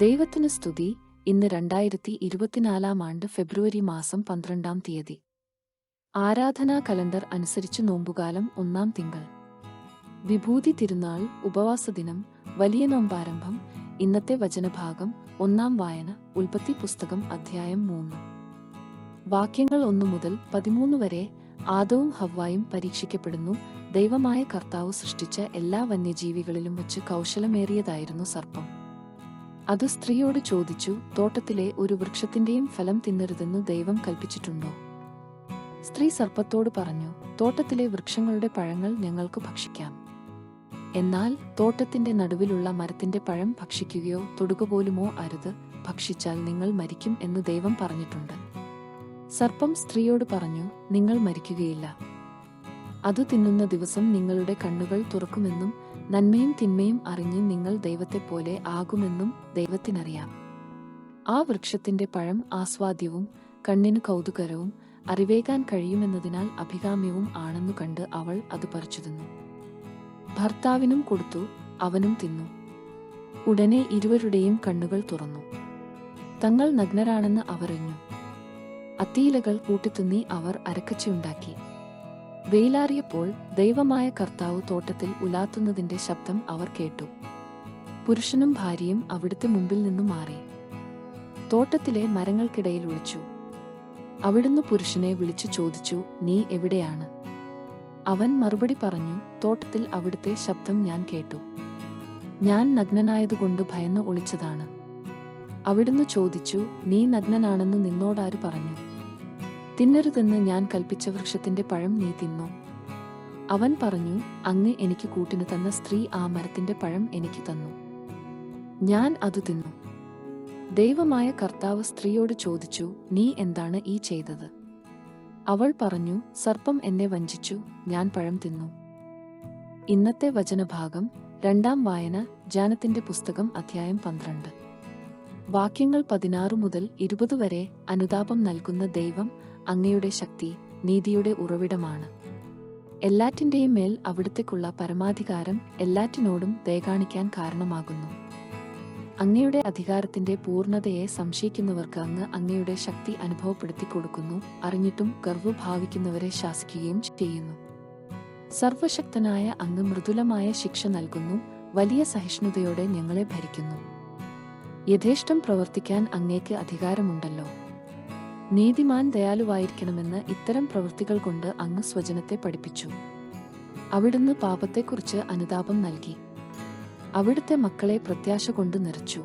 ദൈവത്തിന് സ്തുതി. ഇന്ന് രണ്ടായിരത്തി ഇരുപത്തിനാലാം ആണ്ട് ഫെബ്രുവരി മാസം പന്ത്രണ്ടാം തീയതി. ആരാധനാ കലണ്ടർ അനുസരിച്ച് നോമ്പുകാലം ഒന്നാം തിങ്കൾ. വിഭൂതി തിരുനാൾ ഉപവാസ ദിനം വലിയ നോമ്പാരംഭം ഇന്നത്തെ വചനഭാഗം ഒന്നാം വായന ഉൽപ്പത്തി പുസ്തകം അധ്യായം മൂന്ന്. വാക്യങ്ങൾ ഒന്നു മുതൽ പതിമൂന്ന് വരെ ആദവും ഹവ്വായും പരീക്ഷിക്കപ്പെടുന്നു. ദൈവമായ കർത്താവ് സൃഷ്ടിച്ച എല്ലാ വന്യജീവികളിലും വച്ച് കൗശലമേറിയതായിരുന്നു സർപ്പം. അത് സ്ത്രീയോട് ചോദിച്ചു തോട്ടത്തിലെ ഒരു വൃക്ഷത്തിന്റെയും ഫലം തിന്നരുതെന്ന് ദൈവം കൽപ്പിച്ചിട്ടുണ്ടോ? സ്ത്രീ സർപ്പത്തോട് പറഞ്ഞു തോട്ടത്തിലെ വൃക്ഷങ്ങളുടെ പഴങ്ങൾ ഞങ്ങൾക്ക് ഭക്ഷിക്കാം. എന്നാൽ തോട്ടത്തിന്റെ നടുവിലുള്ള മരത്തിന്റെ പഴം ഭക്ഷിക്കുകയോ തൊടുകപോലുമോ അരുത് ഭക്ഷിച്ചാൽ നിങ്ങൾ മരിക്കും എന്ന് ദൈവം പറഞ്ഞിട്ടുണ്ട്. സർപ്പം സ്ത്രീയോട് പറഞ്ഞു നിങ്ങൾ മരിക്കുകയില്ല. അത് തിന്നുന്ന ദിവസം നിങ്ങളുടെ കണ്ണുകൾ തുറക്കുമെന്നും നന്മയും തിന്മയും അറിഞ്ഞ് നിങ്ങൾ ദൈവത്തെപ്പോലെ ആകുമെന്നും ദൈവത്തിനറിയാം. ആ വൃക്ഷത്തിന്റെ പഴം ആസ്വാദ്യവും കണ്ണിന് കൗതുകരവും അറിവേകാൻ കഴിയുമെന്നതിനാൽ അഭികാമ്യവും ആണെന്നു കണ്ട് അവൾ അത് പറിച്ചു തിന്നു ഭർത്താവിനും കൊടുത്തു അവനും തിന്നു. ഉടനെ ഇരുവരുടെയും കണ്ണുകൾ തുറന്നു. തങ്ങൾ നഗ്നരാണെന്ന് അവറിഞ്ഞു അത്തിയിലകൾ കൂട്ടിത്തുന്നി അവർ അരക്കച്ചയുണ്ടാക്കി. വെയിലാറിയപ്പോൾ ദൈവമായ കർത്താവ് തോട്ടത്തിൽ ഉലാത്തുന്നതിന്റെ ശബ്ദം അവർ കേട്ടു. പുരുഷനും ഭാര്യയും അവിടുത്തെ മുമ്പിൽ നിന്നു മാറി. തോട്ടത്തിലെ മരങ്ങൾക്കിടയിൽ ഒളിച്ചു. അവിടുന്ന് പുരുഷനെ വിളിച്ചു ചോദിച്ചു നീ എവിടെയാണ്? അവൻ മറുപടി പറഞ്ഞു തോട്ടത്തിൽ അവിടുത്തെ ശബ്ദം ഞാൻ കേട്ടു. ഞാൻ നഗ്നനായതുകൊണ്ട് ഭയന്ന് ഒളിച്ചതാണ്. അവിടുന്ന് ചോദിച്ചു നീ നഗ്നനാണെന്ന് നിന്നോടാര് പറഞ്ഞു? തിന്നരുതെന്ന് ഞാൻ കൽപ്പിച്ച വൃക്ഷത്തിന്റെ പഴം നീ തിന്നു. അവൻ പറഞ്ഞു അങ്ങ് എനിക്ക് കൂട്ടിന് തന്ന സ്ത്രീ ആ മരത്തിന്റെ പഴം എനിക്ക് തന്നു. ഞാൻ അത് തിന്നു. ദൈവമായ കർത്താവ് സ്ത്രീയോട് ചോദിച്ചു നീ എന്താണ് ഈ ചെയ്തത്? അവൾ പറഞ്ഞു സർപ്പം എന്നെ വഞ്ചിച്ചു ഞാൻ പഴം തിന്നു. ഇന്നത്തെ വചനഭാഗം രണ്ടാം വായന ജാനത്തിന്റെ പുസ്തകം അധ്യായം പന്ത്രണ്ട്. വാക്യങ്ങൾ പതിനാറ് മുതൽ ഇരുപത് വരെ അനുതാപം നൽകുന്ന ദൈവം അങ്ങയുടെ ശക്തി നീതിയുടെ ഉറവിടമാണ്. എല്ലാറ്റിന്റെയും മേൽ അവിടത്തേക്കുള്ള പരമാധികാരം എല്ലാറ്റിനോടും ദയ കാണിക്കാൻ കാരണമാകുന്നു. അങ്ങയുടെ അധികാരത്തിന്റെ പൂർണതയെ സംശയിക്കുന്നവർക്ക് അങ്ങ് അങ്ങയുടെ ശക്തി അനുഭവപ്പെടുത്തി കൊടുക്കുന്നു അറിഞ്ഞിട്ടും ഗർവഭാവിക്കുന്നവരെ ശാസിക്കുകയും ചെയ്യുന്നു. സർവശക്തനായ അങ്ങ് മൃദുലമായ ശിക്ഷ നൽകുന്നു വലിയ സഹിഷ്ണുതയോടെ ഞങ്ങളെ ഭരിക്കുന്നു. യഥേഷ്ടം പ്രവർത്തിക്കാൻ അങ്ങേക്ക് അധികാരമുണ്ടല്ലോ. നീതിമാൻ ദയാലുവായിരിക്കണമെന്ന് ഇത്തരം പ്രവൃത്തികൾ കൊണ്ട് അങ്ങ് സ്വജനത്തെ പഠിപ്പിച്ചു. അവിടുന്ന് പാപത്തെക്കുറിച്ച് അനുതാപം നൽകി. അവിടുത്തെ മക്കളെ പ്രത്യാശ കൊണ്ട് നിറച്ചു.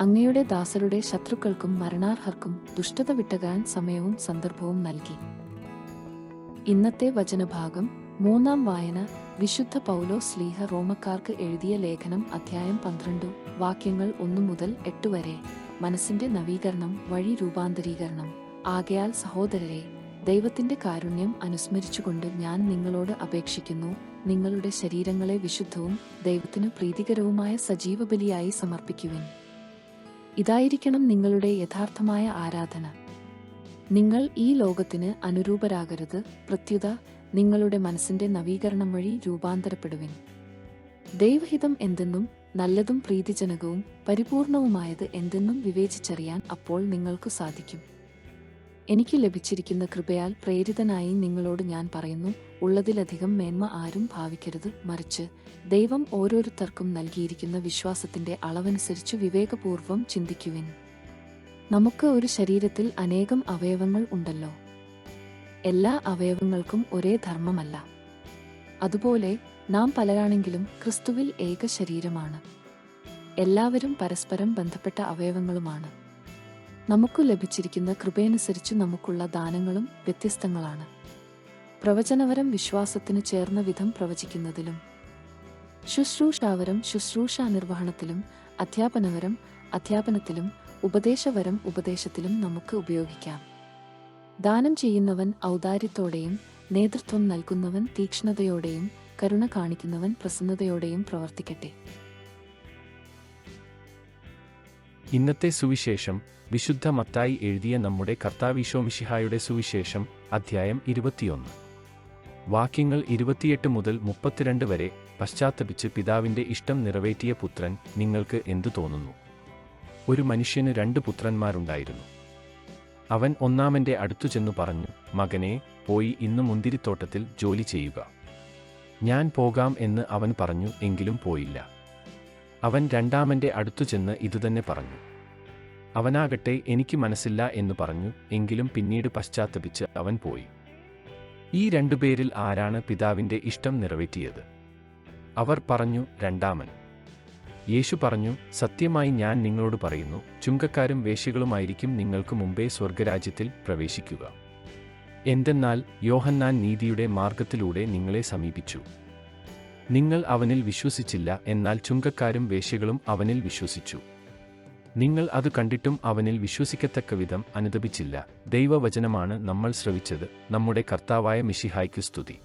അങ്ങയുടെ ദാസരുടെ ശത്രുക്കൾക്കും മരണാർഹർക്കും ദുഷ്ടത വിട്ടകാൻ സമയവും സന്ദർഭവും നൽകി. ഇന്നത്തെ വചനഭാഗം മൂന്നാം വായന വിശുദ്ധ പൗലോ സ്ലീഹ റോമക്കാർക്ക് എഴുതിയ ലേഖനം അധ്യായം പന്ത്രണ്ടു വാക്യങ്ങൾ ഒന്നു മുതൽ എട്ട് വരെ. മനസ്സിന്റെ നവീകരണം വഴി രൂപാന്തരീകരണം. ആകയാൽ സഹോദരരെ ദൈവത്തിന്റെ കാരുണ്യം അനുസ്മരിച്ചുകൊണ്ട് ഞാൻ നിങ്ങളോട് അപേക്ഷിക്കുന്നു. നിങ്ങളുടെ ശരീരങ്ങളെ വിശുദ്ധവും ദൈവത്തിന് പ്രീതികരവുമായ സജീവ ബലിയായി സമർപ്പിക്കുവിൻ. ഇതായിരിക്കണം നിങ്ങളുടെ യഥാർത്ഥമായ ആരാധന. നിങ്ങൾ ഈ ലോകത്തിന് അനുരൂപരാകരുത്. പ്രത്യുത നിങ്ങളുടെ മനസ്സിന്റെ നവീകരണം വഴി രൂപാന്തരപ്പെടുവിൻ. ദൈവഹിതം എന്തെന്നും നല്ലതും പ്രീതിജനകവും പരിപൂർണവുമായത് എന്തെന്നും വിവേചിച്ചറിയാൻ അപ്പോൾ നിങ്ങൾക്കു സാധിക്കും. എനിക്ക് ലഭിച്ചിരിക്കുന്ന കൃപയാൽ പ്രേരിതനായി നിങ്ങളോട് ഞാൻ പറയുന്നു ഉള്ളതിലധികം മേന്മ ആരും ഭാവിക്കരുത് മറിച്ച് ദൈവം ഓരോരുത്തർക്കും നൽകിയിരിക്കുന്ന വിശ്വാസത്തിന്റെ അളവനുസരിച്ച് വിവേകപൂർവം ചിന്തിക്കുവിൻ. നമുക്ക് ഒരു ശരീരത്തിൽ അനേകം അവയവങ്ങൾ ഉണ്ടല്ലോ. എല്ലാ അവയവങ്ങൾക്കും ഒരേ ധർമ്മമല്ല. അതുപോലെ നാം പലരാണെങ്കിലും ക്രിസ്തുവിൽ ഏക ശരീരമാണ്. എല്ലാവരും പരസ്പരം ബന്ധപ്പെട്ട അവയവങ്ങളുമാണ്. നമുക്ക് ലഭിച്ചിരിക്കുന്ന കൃപയനുസരിച്ച് നമുക്കുള്ള ദാനങ്ങളും വ്യത്യസ്തങ്ങളാണ്. പ്രവചനവരം വിശ്വാസത്തിന് ചേർന്ന വിധം പ്രവചിക്കുന്നതിലും ശുശ്രൂഷാവരം ശുശ്രൂഷ നിർവഹണത്തിലും അധ്യാപനവരം അധ്യാപനത്തിലും ഉപദേശവരം ഉപദേശത്തിലും നമുക്ക് ഉപയോഗിക്കാം. ദാനം ചെയ്യുന്നവൻ ഔദാര്യത്തോടെയും നേതൃത്വം നൽകുന്നവൻ തീക്ഷ്ണതയോടെയും കരുണ കാണിക്കുന്നവൻ പ്രസന്നതയോടെയും പ്രവർത്തിക്കട്ടെ. ഇന്നത്തെ സുവിശേഷം വിശുദ്ധ മത്തായി എഴുതിയ നമ്മുടെ കർത്താവിശോമിഷിഹായുടെ സുവിശേഷം അധ്യായം ഇരുപത്തിയൊന്ന്. വാക്യങ്ങൾ ഇരുപത്തിയെട്ട് മുതൽ മുപ്പത്തിരണ്ട് വരെ പശ്ചാത്തപിച്ച് പിതാവിന്റെ ഇഷ്ടം നിറവേറ്റിയ പുത്രൻ നിങ്ങൾക്ക് എന്തു തോന്നുന്നു? ഒരു മനുഷ്യന് രണ്ട് പുത്രന്മാരുണ്ടായിരുന്നു. അവൻ ഒന്നാമന്റെ അടുത്തു ചെന്നു പറഞ്ഞു മകനെ പോയി ഇന്ന് മുന്തിരിത്തോട്ടത്തിൽ ജോലി ചെയ്യുക. ഞാൻ പോകാം എന്ന് അവൻ പറഞ്ഞു എങ്കിലും പോയില്ല. അവൻ രണ്ടാമന്റെ അടുത്തു ചെന്ന് ഇതുതന്നെ പറഞ്ഞു. അവനാകട്ടെ എനിക്ക് മനസ്സില്ല എന്ന് പറഞ്ഞു എങ്കിലും പിന്നീട് പശ്ചാത്തപിച്ച് അവൻ പോയി. ഈ രണ്ടുപേരിൽ ആരാണ് പിതാവിന്റെ ഇഷ്ടം നിറവേറ്റിയത്? അവർ പറഞ്ഞു രണ്ടാമൻ. യേശു പറഞ്ഞു സത്യമായി ഞാൻ നിങ്ങളോട് പറയുന്നു ചുങ്കക്കാരും വേശികളുമായിരിക്കും നിങ്ങൾക്ക് മുമ്പേ സ്വർഗരാജ്യത്തിൽ പ്രവേശിക്കുക. എന്തെന്നാൽ യോഹന്നാൻ നീതിയുടെ മാർഗത്തിലൂടെ നിങ്ങളെ സമീപിച്ചു. നിങ്ങൾ അവനിൽ വിശ്വസിച്ചില്ല എന്നാൽ ചുങ്കക്കാരും വേശ്യകളും അവനിൽ വിശ്വസിച്ചു. നിങ്ങൾ അത് കണ്ടിട്ടും അവനിൽ വിശ്വസിക്കത്തക്ക വിധം അനുദപിച്ചില്ല. ദൈവവചനമാണ് നമ്മൾ ശ്രവിച്ചത് നമ്മുടെ കർത്താവായ മിഷിഹായ്ക്കു സ്തുതി.